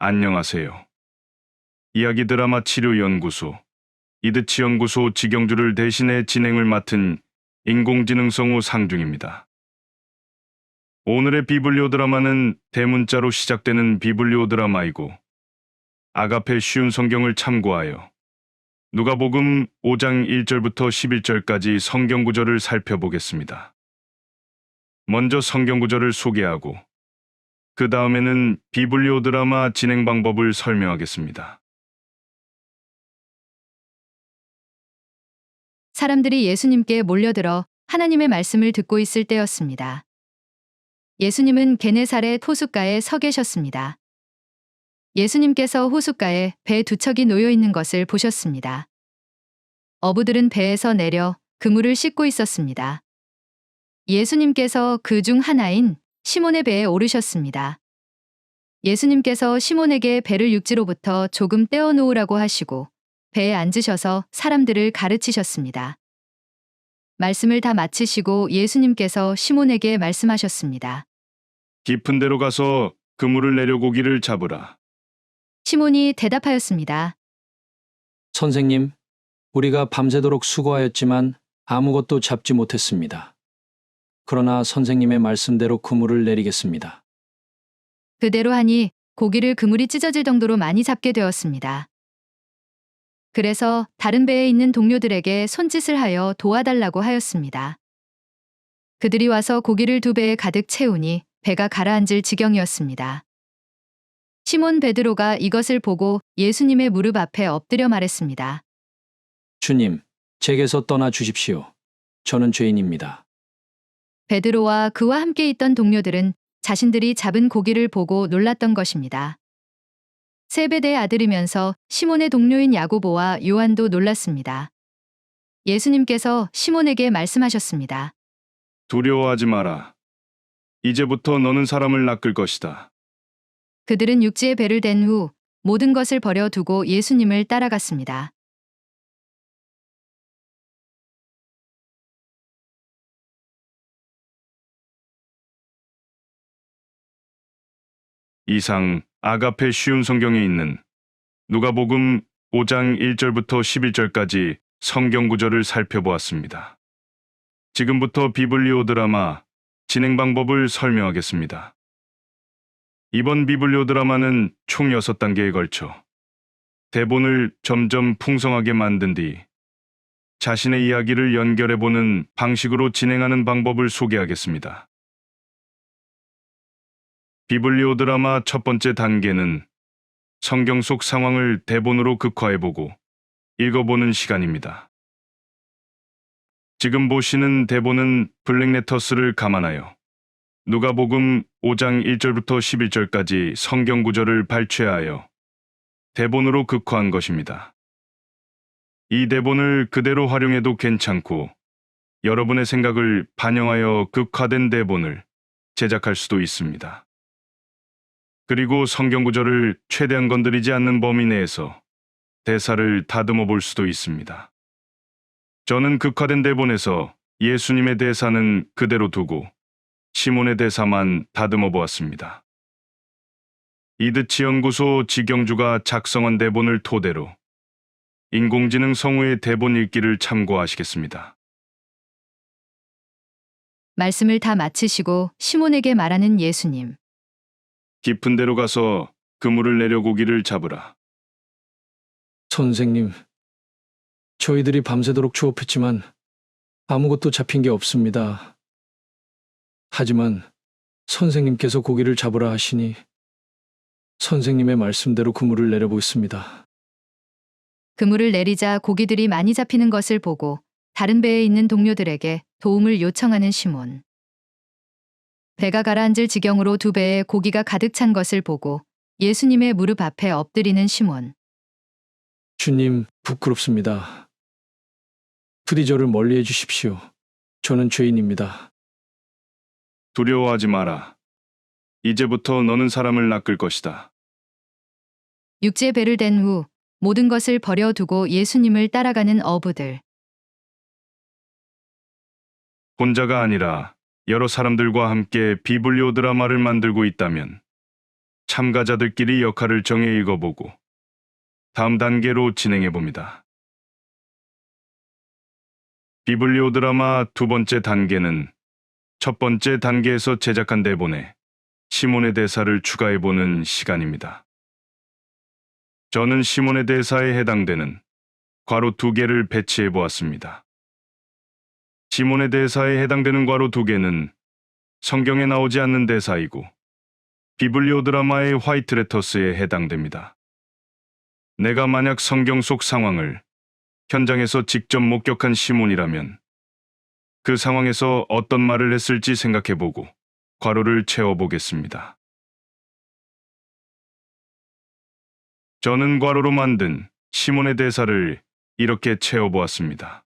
안녕하세요. 이야기 드라마 치료 연구소 이드치 연구소 직영주를 대신해 진행을 맡은 인공지능성우 상중입니다. 오늘의 비블리오 드라마는 대문자로 시작되는 비블리오 드라마이고 아가페 쉬운 성경을 참고하여 누가복음 5장 1절부터 11절까지 성경 구절을 살펴보겠습니다. 먼저 성경 구절을 소개하고 그 다음에는 비블리오 드라마 진행 방법을 설명하겠습니다. 사람들이 예수님께 몰려들어 하나님의 말씀을 듣고 있을 때였습니다. 예수님은 게네살의 호숫가에 서 계셨습니다. 예수님께서 호숫가에 배 두 척이 놓여 있는 것을 보셨습니다. 어부들은 배에서 내려 그물을 씻고 있었습니다. 예수님께서 그 중 하나인 시몬의 배에 오르셨습니다. 예수님께서 시몬에게 배를 육지로부터 조금 떼어 놓으라고 하시고 배에 앉으셔서 사람들을 가르치셨습니다. 말씀을 다 마치시고 예수님께서 시몬에게 말씀하셨습니다. 깊은 데로 가서 그물을 내려 고기를 잡으라. 시몬이 대답하였습니다. 선생님, 우리가 밤새도록 수고하였지만 아무것도 잡지 못했습니다. 그러나 선생님의 말씀대로 그물을 내리겠습니다. 그대로 하니 고기를 그물이 찢어질 정도로 많이 잡게 되었습니다. 그래서 다른 배에 있는 동료들에게 손짓을 하여 도와달라고 하였습니다. 그들이 와서 고기를 두 배에 가득 채우니 배가 가라앉을 지경이었습니다. 시몬 베드로가 이것을 보고 예수님의 무릎 앞에 엎드려 말했습니다. 주님, 제게서 떠나 주십시오. 저는 죄인입니다. 베드로와 그와 함께 있던 동료들은 자신들이 잡은 고기를 보고 놀랐던 것입니다. 세베대의 아들이면서 시몬의 동료인 야고보와 요한도 놀랐습니다. 예수님께서 시몬에게 말씀하셨습니다. 두려워하지 마라. 이제부터 너는 사람을 낚을 것이다. 그들은 육지에 배를 댄 후 모든 것을 버려두고 예수님을 따라갔습니다. 이상 아가페 쉬운 성경에 있는 누가복음 5장 1절부터 11절까지 성경 구절을 살펴보았습니다. 지금부터 비블리오 드라마 진행 방법을 설명하겠습니다. 이번 비블리오 드라마는 총 6단계에 걸쳐 대본을 점점 풍성하게 만든 뒤 자신의 이야기를 연결해보는 방식으로 진행하는 방법을 소개하겠습니다. 비블리오 드라마 첫 번째 단계는 성경 속 상황을 대본으로 극화해보고 읽어보는 시간입니다. 지금 보시는 대본은 블랙레터스를 감안하여 누가복음 5장 1절부터 11절까지 성경 구절을 발췌하여 대본으로 극화한 것입니다. 이 대본을 그대로 활용해도 괜찮고 여러분의 생각을 반영하여 극화된 대본을 제작할 수도 있습니다. 그리고 성경 구절을 최대한 건드리지 않는 범위 내에서 대사를 다듬어 볼 수도 있습니다. 저는 극화된 대본에서 예수님의 대사는 그대로 두고 시몬의 대사만 다듬어 보았습니다. 이드치 연구소 직영주가 작성한 대본을 토대로 인공지능 성우의 대본 읽기를 참고하시겠습니다. 말씀을 다 마치시고 시몬에게 말하는 예수님. 깊은 데로 가서 그물을 내려 고기를 잡으라. 선생님, 저희들이 밤새도록 추업했지만 아무것도 잡힌 게 없습니다. 하지만 선생님께서 고기를 잡으라 하시니 선생님의 말씀대로 그물을 내려보겠습니다. 그물을 내리자 고기들이 많이 잡히는 것을 보고 다른 배에 있는 동료들에게 도움을 요청하는 시몬. 배가 가라앉을 지경으로 두 배에 고기가 가득 찬 것을 보고 예수님의 무릎 앞에 엎드리는 시몬. 주님, 부끄럽습니다. 부디 저를 멀리 해 주십시오. 저는 죄인입니다. 두려워하지 마라. 이제부터 너는 사람을 낚을 것이다. 육지에 배를 댄 후 모든 것을 버려두고 예수님을 따라가는 어부들. 혼자가 아니라 여러 사람들과 함께 비블리오 드라마를 만들고 있다면 참가자들끼리 역할을 정해 읽어보고 다음 단계로 진행해 봅니다. 비블리오 드라마 두 번째 단계는 첫 번째 단계에서 제작한 대본에 시몬의 대사를 추가해 보는 시간입니다. 저는 시몬의 대사에 해당되는 괄호 두 개를 배치해 보았습니다. 시몬의 대사에 해당되는 괄호 두 개는 성경에 나오지 않는 대사이고 비블리오 드라마의 화이트 레터스에 해당됩니다. 내가 만약 성경 속 상황을 현장에서 직접 목격한 시몬이라면 그 상황에서 어떤 말을 했을지 생각해보고 괄호를 채워보겠습니다. 저는 괄호로 만든 시몬의 대사를 이렇게 채워보았습니다.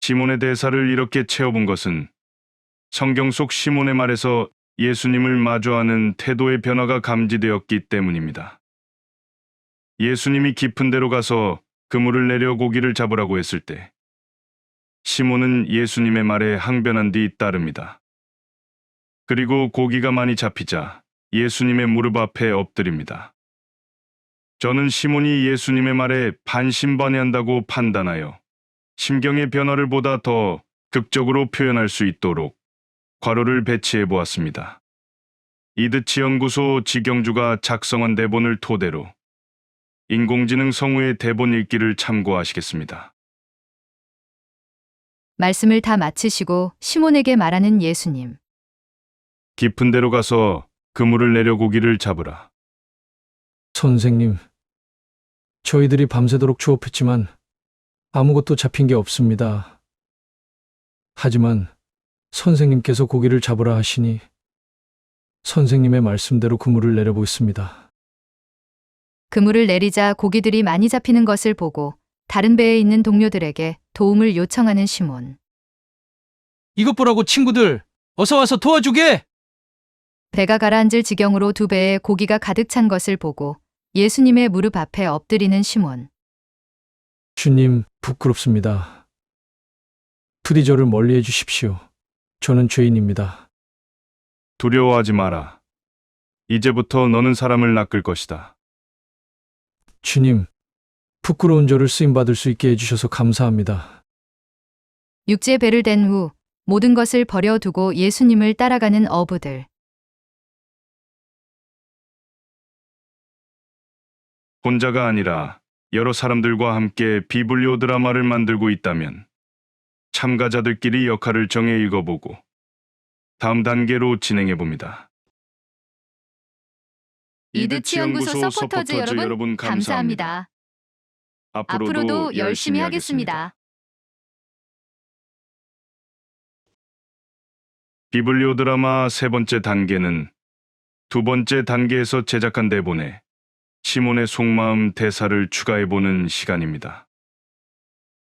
시몬의 대사를 이렇게 채워본 것은 성경 속 시몬의 말에서 예수님을 마주하는 태도의 변화가 감지되었기 때문입니다. 예수님이 깊은 데로 가서 그물을 내려 고기를 잡으라고 했을 때 시몬은 예수님의 말에 항변한 뒤 따릅니다. 그리고 고기가 많이 잡히자 예수님의 무릎 앞에 엎드립니다. 저는 시몬이 예수님의 말에 반신반의한다고 판단하여 심경의 변화를 보다 더 극적으로 표현할 수 있도록 괄호를 배치해 보았습니다. 이드치 연구소 지경주가 작성한 대본을 토대로 인공지능 성우의 대본 읽기를 참고하시겠습니다. 말씀을 다 마치시고 시몬에게 말하는 예수님. 깊은 데로 가서 그물을 내려 고기를 잡으라. 선생님, 저희들이 밤새도록 추업했지만 아무것도 잡힌 게 없습니다. 하지만 선생님께서 고기를 잡으라 하시니 선생님의 말씀대로 그물을 내려보겠습니다. 그물을 내리자 고기들이 많이 잡히는 것을 보고 다른 배에 있는 동료들에게 도움을 요청하는 시몬. 이것 보라고 친구들, 어서 와서 도와주게! 배가 가라앉을 지경으로 두 배에 고기가 가득 찬 것을 보고 예수님의 무릎 앞에 엎드리는 시몬. 주님, 부끄럽습니다. 부디 저를 멀리 해 주십시오. 저는 죄인입니다. 두려워하지 마라. 이제부터 너는 사람을 낚을 것이다. 주님, 부끄러운 저를 쓰임 받을 수 있게 해주셔서 감사합니다. 육지에 배를 댄 후 모든 것을 버려두고 예수님을 따라가는 어부들. 혼자가 아니라 여러 사람들과 함께 비블리오 드라마를 만들고 있다면 참가자들끼리 역할을 정해 읽어보고 다음 단계로 진행해 봅니다. 이드치 연구소 서포터즈 여러분 감사합니다. 앞으로도 열심히 하겠습니다. 비블리오 드라마 세 번째 단계는 두 번째 단계에서 제작한 대본에 시몬의 속마음 대사를 추가해보는 시간입니다.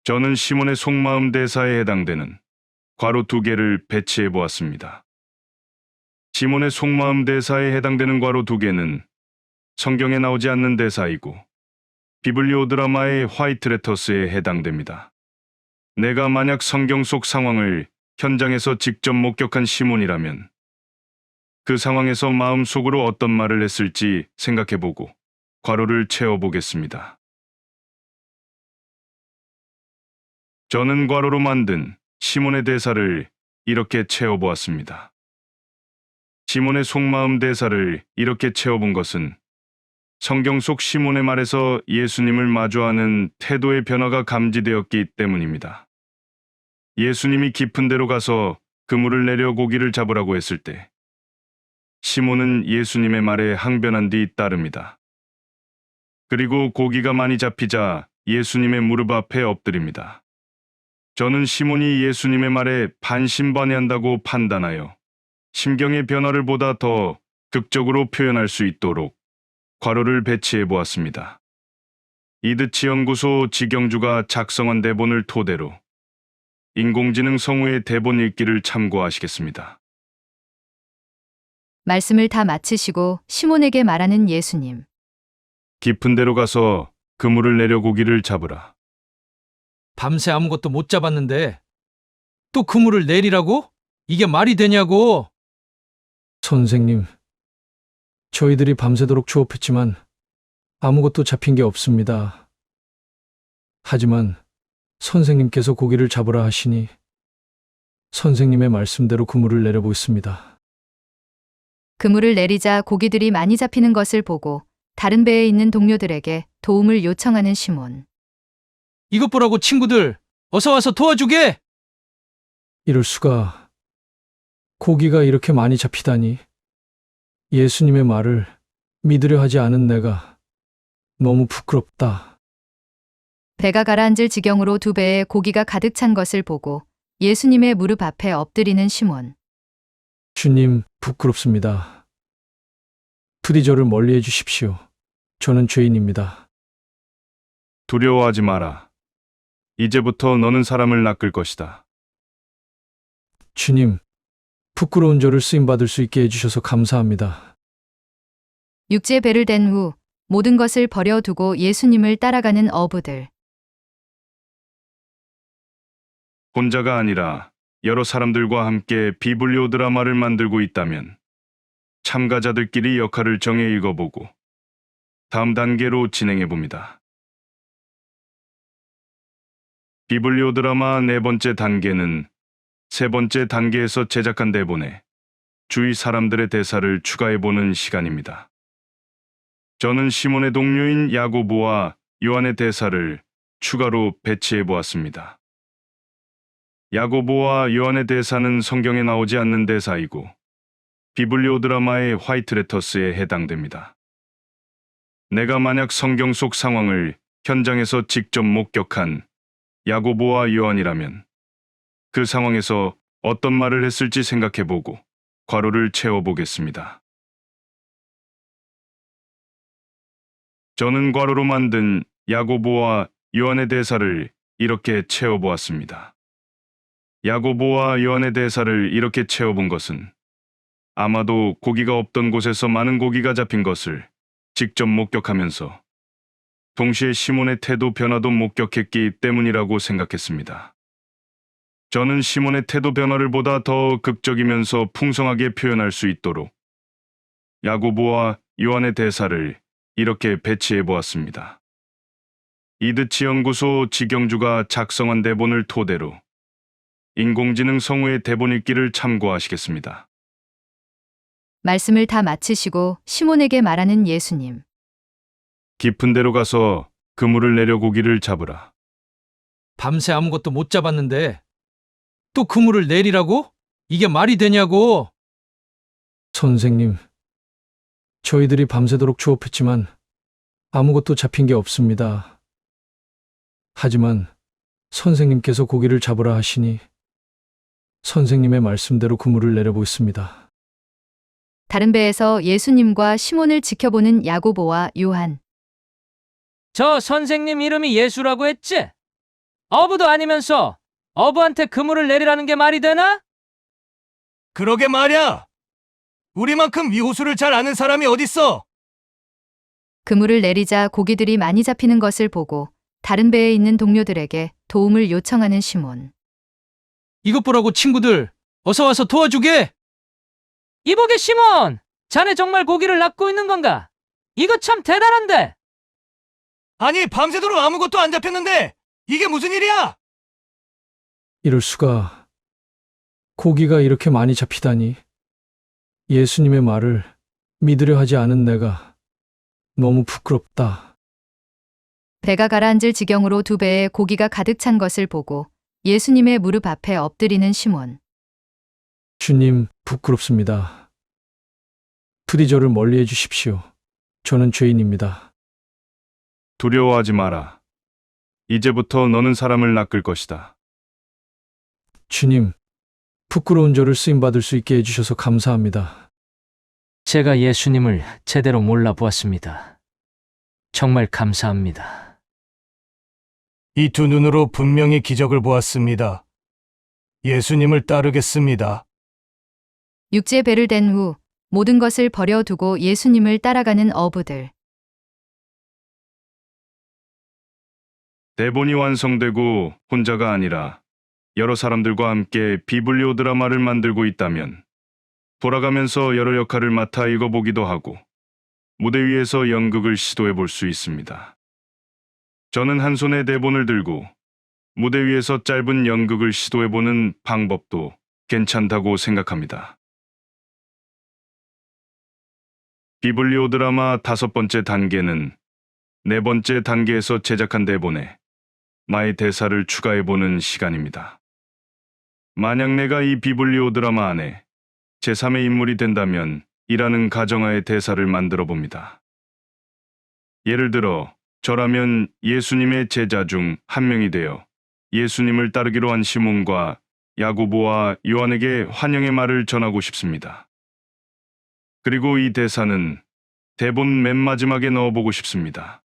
저는 시몬의 속마음 대사에 해당되는 괄호 두 개를 배치해 보았습니다. 시몬의 속마음 대사에 해당되는 괄호 두 개는 성경에 나오지 않는 대사이고 비블리오 드라마의 화이트 레터스에 해당됩니다. 내가 만약 성경 속 상황을 현장에서 직접 목격한 시몬이라면 그 상황에서 마음속으로 어떤 말을 했을지 생각해보고 괄호를 채워보겠습니다. 저는 괄호로 만든 시몬의 대사를 이렇게 채워보았습니다. 시몬의 속마음 대사를 이렇게 채워본 것은 성경 속 시몬의 말에서 예수님을 마주하는 태도의 변화가 감지되었기 때문입니다. 예수님이 깊은 데로 가서 그물을 내려 고기를 잡으라고 했을 때 시몬은 예수님의 말에 항변한 뒤 따릅니다. 그리고 고기가 많이 잡히자 예수님의 무릎 앞에 엎드립니다. 저는 시몬이 예수님의 말에 반신반의한다고 판단하여 심경의 변화를 보다 더 극적으로 표현할 수 있도록 괄호를 배치해 보았습니다. 이드치 연구소 지경주가 작성한 대본을 토대로 인공지능 성우의 대본 읽기를 참고하시겠습니다. 말씀을 다 마치시고 시몬에게 말하는 예수님. 깊은 데로 가서 그물을 내려 고기를 잡으라. 밤새 아무것도 못 잡았는데 또 그물을 내리라고? 이게 말이 되냐고? 선생님, 저희들이 밤새도록 추업했지만 아무것도 잡힌 게 없습니다. 하지만 선생님께서 고기를 잡으라 하시니 선생님의 말씀대로 그물을 내려보겠습니다. 그물을 내리자 고기들이 많이 잡히는 것을 보고 다른 배에 있는 동료들에게 도움을 요청하는 시몬. 이것 보라고 친구들, 어서 와서 도와주게! 이럴 수가. 고기가 이렇게 많이 잡히다니. 예수님의 말을 믿으려 하지 않은 내가 너무 부끄럽다. 배가 가라앉을 지경으로 두 배에 고기가 가득 찬 것을 보고 예수님의 무릎 앞에 엎드리는 시몬. 주님, 부끄럽습니다. 부디 저를 멀리 해 주십시오. 저는 죄인입니다. 두려워하지 마라. 이제부터 너는 사람을 낚을 것이다. 주님, 부끄러운 저를 쓰임 받을 수 있게 해주셔서 감사합니다. 육지에 배를 댄 후 모든 것을 버려두고 예수님을 따라가는 어부들. 혼자가 아니라 여러 사람들과 함께 비블리오 드라마를 만들고 있다면 참가자들끼리 역할을 정해 읽어보고 다음 단계로 진행해 봅니다. 비블리오 드라마 네 번째 단계는 세 번째 단계에서 제작한 대본에 주위 사람들의 대사를 추가해 보는 시간입니다. 저는 시몬의 동료인 야고보와 요한의 대사를 추가로 배치해 보았습니다. 야고보와 요한의 대사는 성경에 나오지 않는 대사이고 비블리오 드라마의 화이트 레터스에 해당됩니다. 내가 만약 성경 속 상황을 현장에서 직접 목격한 야고보와 요한이라면 그 상황에서 어떤 말을 했을지 생각해 보고 괄호를 채워 보겠습니다. 저는 괄호로 만든 야고보와 요한의 대사를 이렇게 채워 보았습니다. 야고보와 요한의 대사를 이렇게 채워본 것은 아마도 고기가 없던 곳에서 많은 고기가 잡힌 것을 직접 목격하면서 동시에 시몬의 태도 변화도 목격했기 때문이라고 생각했습니다. 저는 시몬의 태도 변화를 보다 더 극적이면서 풍성하게 표현할 수 있도록 야고보와 요한의 대사를 이렇게 배치해 보았습니다. 이드치 연구소 지경주가 작성한 대본을 토대로 인공지능 성우의 대본 읽기를 참고하시겠습니다. 말씀을 다 마치시고 시몬에게 말하는 예수님. 깊은 데로 가서 그물을 내려 고기를 잡으라. 밤새 아무것도 못 잡았는데 또 그물을 내리라고? 이게 말이 되냐고? 선생님, 저희들이 밤새도록 추업했지만 아무것도 잡힌 게 없습니다. 하지만 선생님께서 고기를 잡으라 하시니 선생님의 말씀대로 그물을 내려보겠습니다. 다른 배에서 예수님과 시몬을 지켜보는 야고보와 요한. 저 선생님 이름이 예수라고 했지? 어부도 아니면서 어부한테 그물을 내리라는 게 말이 되나? 그러게 말야. 우리만큼 위호수를 잘 아는 사람이 어딨어? 그물을 내리자 고기들이 많이 잡히는 것을 보고 다른 배에 있는 동료들에게 도움을 요청하는 시몬. 이것 보라고 친구들, 어서 와서 도와주게! 이보게 시몬! 자네 정말 고기를 낚고 있는 건가? 이거 참 대단한데! 아니 밤새도록 아무것도 안 잡혔는데 이게 무슨 일이야? 이럴 수가. 고기가 이렇게 많이 잡히다니. 예수님의 말을 믿으려 하지 않은 내가 너무 부끄럽다. 배가 가라앉을 지경으로 두 배에 고기가 가득 찬 것을 보고 예수님의 무릎 앞에 엎드리는 시몬. 주님, 부끄럽습니다. 부디 저를 멀리 해 주십시오. 저는 죄인입니다. 두려워하지 마라. 이제부터 너는 사람을 낚을 것이다. 주님, 부끄러운 저를 쓰임 받을 수 있게 해주셔서 감사합니다. 제가 예수님을 제대로 몰라보았습니다. 정말 감사합니다. 이 두 눈으로 분명히 기적을 보았습니다. 예수님을 따르겠습니다. 육지에 배를 댄 후 모든 것을 버려두고 예수님을 따라가는 어부들. 대본이 완성되고 혼자가 아니라 여러 사람들과 함께 비블리오 드라마를 만들고 있다면 돌아가면서 여러 역할을 맡아 읽어보기도 하고 무대 위에서 연극을 시도해 볼 수 있습니다. 저는 한 손에 대본을 들고 무대 위에서 짧은 연극을 시도해 보는 방법도 괜찮다고 생각합니다. 비블리오 드라마 다섯 번째 단계는 네 번째 단계에서 제작한 대본에 나의 대사를 추가해 보는 시간입니다. 만약 내가 이 비블리오 드라마 안에 제3의 인물이 된다면 이라는 가정하에 대사를 만들어 봅니다. 예를 들어, 저라면 예수님의 제자 중 한 명이 되어 예수님을 따르기로 한 시몬과 야고보와 요한에게 환영의 말을 전하고 싶습니다. 그리고 이 대사는 대본 맨 마지막에 넣어보고 싶습니다.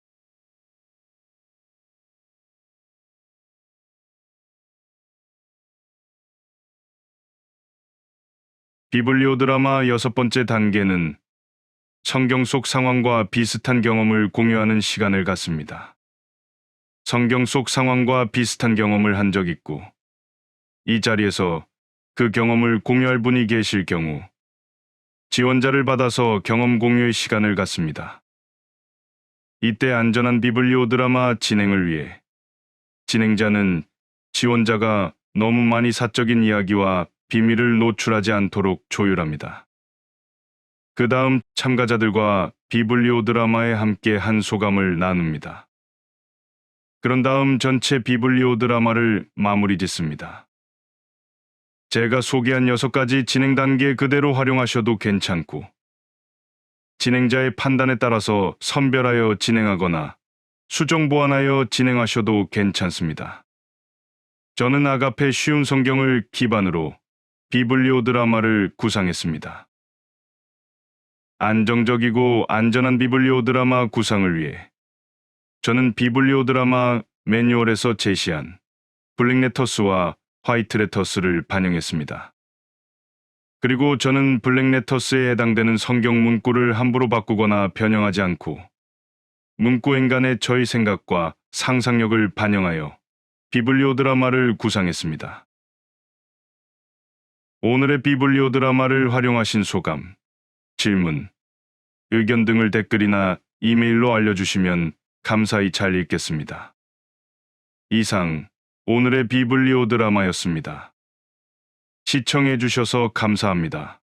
비블리오 드라마 여섯 번째 단계는 성경 속 상황과 비슷한 경험을 공유하는 시간을 갖습니다. 성경 속 상황과 비슷한 경험을 한 적 있고, 이 자리에서 그 경험을 공유할 분이 계실 경우, 지원자를 받아서 경험 공유의 시간을 갖습니다. 이때 안전한 비블리오 드라마 진행을 위해 진행자는 지원자가 너무 많이 사적인 이야기와 비밀을 노출하지 않도록 조율합니다. 그 다음 참가자들과 비블리오 드라마에 함께 한 소감을 나눕니다. 그런 다음 전체 비블리오 드라마를 마무리 짓습니다. 제가 소개한 여섯 가지 진행 단계 그대로 활용하셔도 괜찮고, 진행자의 판단에 따라서 선별하여 진행하거나 수정 보완하여 진행하셔도 괜찮습니다. 저는 아가페 쉬운 성경을 기반으로 비블리오 드라마를 구상했습니다. 안정적이고 안전한 비블리오 드라마 구상을 위해 저는 비블리오 드라마 매뉴얼에서 제시한 블랙레터스와 화이트 레터스를 반영했습니다. 그리고 저는 블랙 레터스에 해당되는 성경 문구를 함부로 바꾸거나 변형하지 않고 문구 행 간의 저의 생각과 상상력을 반영하여 비블리오 드라마를 구상했습니다. 오늘의 비블리오 드라마를 활용하신 소감, 질문, 의견 등을 댓글이나 이메일로 알려주시면 감사히 잘 읽겠습니다. 이상 오늘의 비블리오 드라마였습니다. 시청해주셔서 감사합니다.